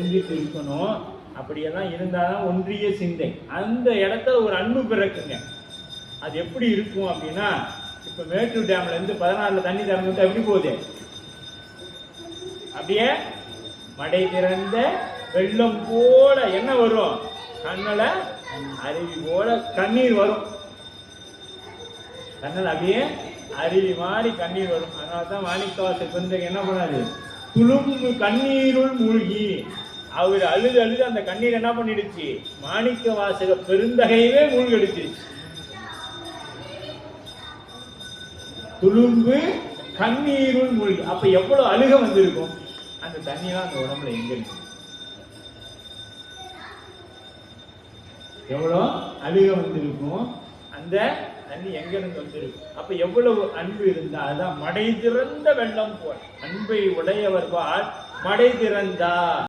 சிந்தித்து இருக்கணும். அப்படியெல்லாம் இருந்தாதான் ஒன்றிய சிந்தை. அந்த இடத்துல ஒரு அன்பு பிறக்குங்க. அது எப்படி இருக்கும் அப்படின்னா இப்ப மேட்டூர் டேம்ல இருந்து பதினாறுல தண்ணி திறந்துட்டு எப்படி போகுது? அப்படியே மடை திறந்த வெள்ளம் போல என்ன வரும். கண்ணுல அருவி போல கண்ணீர் வரும். கண்ணில் அப்படியே அருவி மாதிரி கண்ணீர் வரும். அதனால தான் மாணிக்கவாச குழந்தைங்க என்ன பண்ணாது துளும்பு கண்ணீருள் மூழ்கி. அவர் அழுது அழுது அந்த கண்ணீர் என்ன பண்ணிடுச்சு? மாணிக்க வாசக பெருந்தகையவே மூழ்கடிச்சிருச்சு. துளும்பு கண்ணீருள் மூழ்கி. அப்ப எவ்வளவு அழுக வந்திருக்கும்? அந்த தண்ணியெல்லாம் அந்த உடம்புல எங்க இருக்கு? எவ்வளோ அழுக வந்திருக்கும்? அந்த தண்ணி எங்க இருந்து வந்திருக்கும் அப்ப எவ்வளவு அன்பு இருந்தா அதான் மடை திறந்த வெள்ளம் போல். அன்பை உடையவர் பால் மடை திறந்தா